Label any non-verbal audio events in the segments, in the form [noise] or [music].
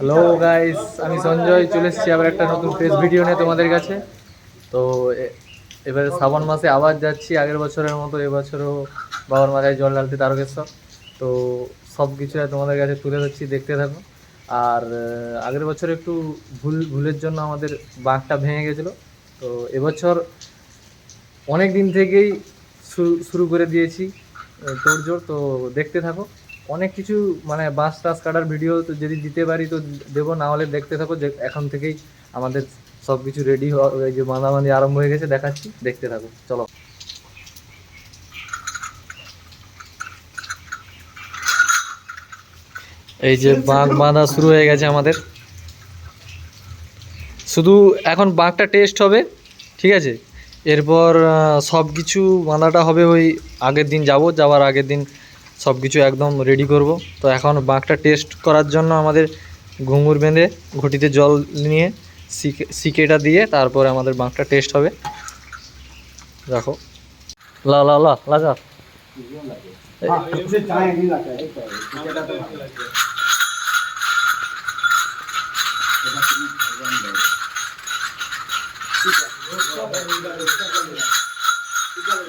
Hello guys আমি সঞ্জয়, চলে এসেছি আবার একটা নতুন ফেস ভিডিও নিয়ে তোমাদের কাছে। তো এবারে শ্রাবণ মাসে আবার যাচ্ছি। আগের বছরের মতো এবছরও বাবার মাথায় জল ঢালতে তারকেশ্বর। তো সব কিছু তোমাদের কাছে তুলে ধরছি, দেখতে থাকো। আর আগের বছর একটু ভুল, ভুলের জন্য আমাদের বাঘটা ভেঙে গেছিল। তো, এবছর অনেক দিন থেকেই শুরু করে দিয়েছি তোর জোর তো, দেখতে থাকো। অনেক কিছু মানে বাঁশ টাস কাটার ভিডিও তো যদি দিতে পারি তো দেবো না হলে দেখতে থাকো যে এখন থেকেই আমাদের সব কিছু রেডি এই যে বাঁধাবাঁধি আরম্ভ হয়ে গেছে দেখাচ্ছি দেখতে থাকো চলো। এই যে [laughs] বাঁক বাঁধা শুরু হয়ে গেছে আমাদের। শুধু এখন বাঁকটা টেস্ট হবে ঠিক আছে? এরপর সব কিছু বাঁধাটা হবে ওই আগের দিন যাব যাওয়ার আগের দিন সব কিছু একদম রেডি করব। তো এখন বাঁকটা টেস্ট করার জন্য আমাদের ঘুঙুর বেঁধে ঘটিতে জল নিয়ে সিকে সিকেটা দিয়ে তারপরে আমাদের বাঁকটা টেস্ট হবে। দেখো। লা লা লা লাগা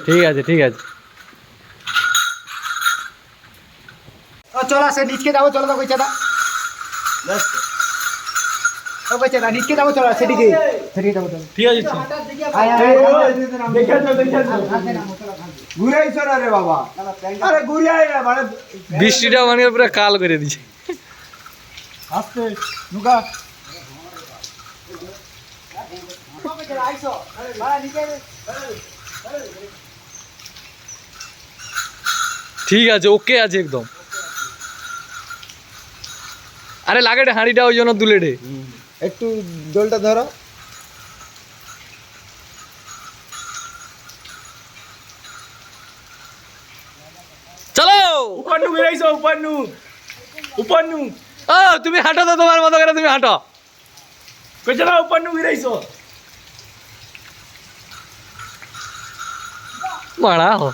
ঠিক আছে ঠিক আছে। চলো সে নিচকে যাব চলো তো কইছে দা ও কইছে দা নিচকে যাব চলো সেদিকে সেদিকে যাব ঠিক আছে না রে বাবা। আরে না মানে বৃষ্টিটা মানে পুরো কাল করে দিছে। আসতে নুকা। ঠিক আছে ওকে আছে একদম। আরে লাগে রে হাঁড়িটা ওই জন্য তুলে রে একটু দোলটা ধরো। চলো! উপর নু ঘুরাইছো উপর নু উপর নু ও তুমি হাঁটো তো তোমার মতো করে তুমি হাঁটো। কইছে না উপর নু ঘুরাইছো মারা হো।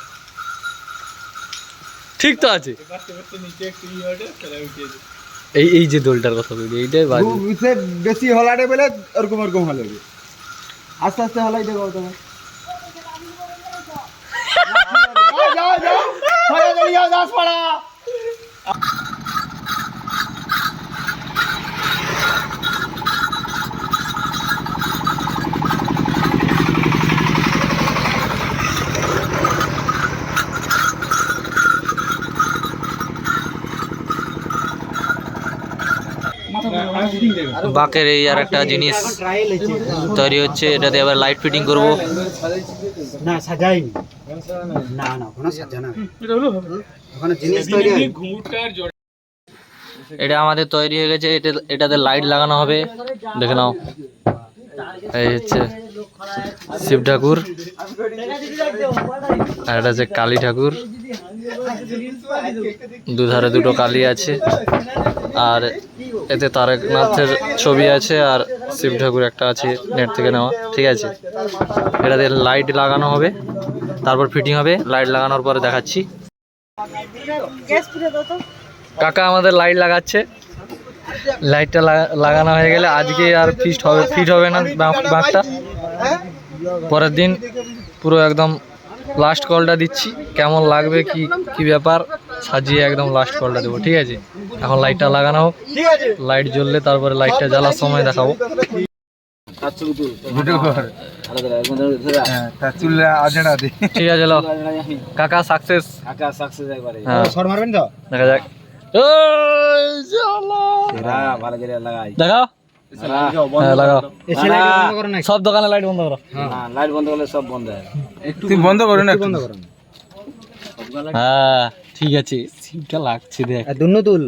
ঠিক তো আছে। এই এই যে দোলটার কথা বলি এইটাই বাজে সে বেশি হলাটে বলে ওরকম ওরকম হলে আস্তে আস্তে হলাই দেখো তোমার যাও যাও যাও যাও যাও দাস বাকের এই আর একটা জিনিস তৈরি হচ্ছে এটাতে এবার লাইট ফিটিং করব। না সাজাইনি না। না ওখানে সাজানো ওখানে জিনিস তৈরি এটা আমাদের তৈরি হয়ে গেছে এটা এটাতে লাইট লাগানো হবে। দেখে নাও। এই হচ্ছে শিব ঠাকুর আর এটা হচ্ছে কালী ঠাকুর। দুধারে দুটো কালী আছে। আর এতে তারকনাথের ছবি আছে আর শিব ঠাকুর একটা আছে নেট থেকে নেওয়া, ঠিক আছে? এটাতে লাইট লাগানো হবে, তারপর ফিটিং হবে লাইট লাগানোর পরে দেখাচ্ছি। কাকা আমাদের লাইট লাগাচ্ছে। লাইটটা লাগা- লাগানো হয়ে গেলে আজকে আর ফিস্ট হবে ফিট হবে না বাঁক- বাঁকটা পরের দিন পুরো একদম লাস্ট কলটা দিচ্ছি, কেমন লাগবে, কি কি ব্যাপার? সাজিয়ে একদম লাস্ট কলটা দেবো ঠিক আছে? এখন লাইটটা লাগানো হোক। লাইট জ্বললে তারপরে লাইটটা জ্বালার সময় দেখাবো। হ্যাঁ তার চুলে আজড়া দে ঠিক আছে কাকা সাকসেস হ্যাঁ। শর্ট মারবেন তো দেখা যাক। এই যে আল্লাহ। দেখাও। হ্যাঁ লাইট বন্ধ করো। না সব দোকানে লাইট বন্ধ করো তুমি বন্ধ করো না বন্ধ করো হ্যাঁ। ঠিক আছে সিমটা লাগছে দেখ। আর দুন্ন তুল।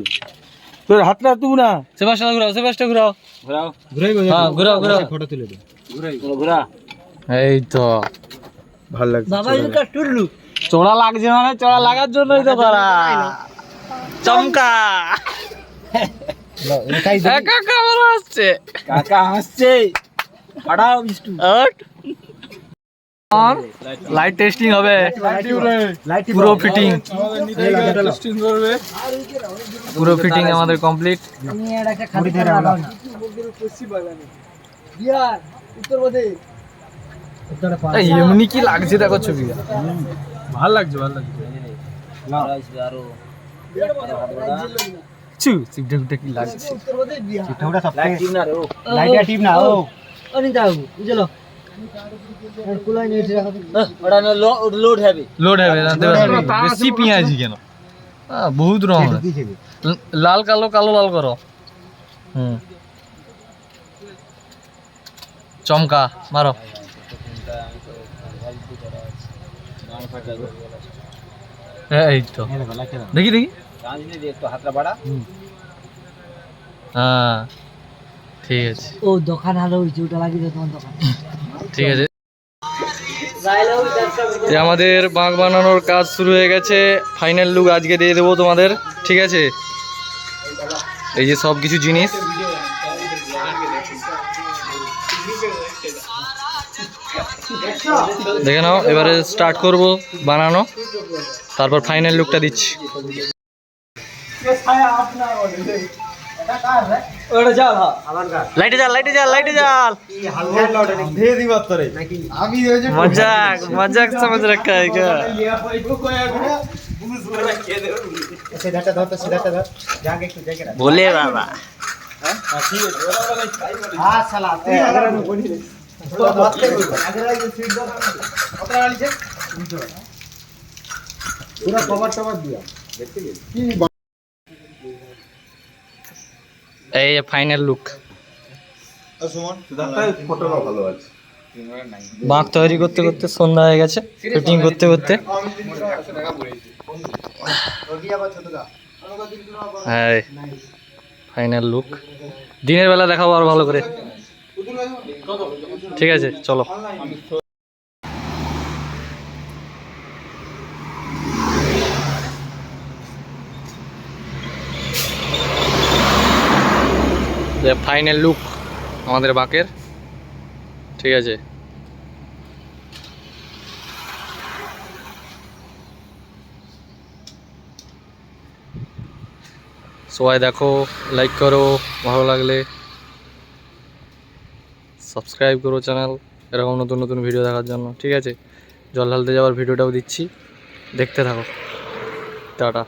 তোর হাতটা তুই না? সেবাসটা ঘুরাও সেবাসটা ঘুরাও। ঘুরাই গো হ্যাঁ ঘুরাও ঘুরাও। ফটো তুলে দিই এই তো। ভালো লাগছে চোড়া লাগছে মানে চোড়া লাগার জন্যই তো করা। চমকা। কেমন আসছে। কাকা হাসছে পাড়াও বিষ্টু আট লাইট টেস্টিং হবে। পুরো ফিটিং পুরো ফিটিং আমাদের কমপ্লিট এমনি কি লাগছে দেখো ছবি। ভালো লাগছে ভালো লাগছে। চু চিপটা চিপটা কি লাগছে। লোড হবে পারছি বেশি পেঁয়াজি কেন? আহ, বহুত রং লাল কালো কালো লাল করো। হুম। চমকা মারো। এই তো। দেখো দেখি। হ্যাঁ ঠিক আছে। ও দোকান লাগিয়ে তোমার দোকান। ঠিক আছে। আমাদের বাঁক বানানোর কাজ শুরু হয়ে গেছে। ফাইনাল লুক আজকে দিয়ে দেবো তোমাদের ঠিক আছে? এই যে সব কিছু জিনিস। দেখে নাও এবারে স্টার্ট করব বানানো। তারপর ফাইনাল লুকটা দিচ্ছি। লাইটে জাল লাইটে জাল লাইটে জাল मजाक मजाक समझ रखा है क्या সিধাটা ধর তো সিধাটা ধর যাকে একটু দেখে রাখ बोले बाबा হ্যাঁ শালা তুই আগে আমি বলি রে পুরো কভার টভার দিয়া এই ফাইনাল লুক বাঁক তৈরি করতে করতে সন্ধ্যা হয়ে গেছে ফিটিং করতে করতে। হ্যাঁ ফাইনাল লুক দিনের বেলা দেখাবো আর ভালো করে। ঠিক আছে চলো। ফাইনাল লুক আমাদের বাঁকের। ঠিক আছে। সবাই দেখো লাইক করো, ভালো লাগলে। সাবস্ক্রাইব করো চ্যানেল এরকম নতুন নতুন ভিডিও দেখার জন্য। ঠিক আছে? জল ঢালতে যাওয়ার ভিডিওটাও দিচ্ছি। দেখতে থাকো। টাটা।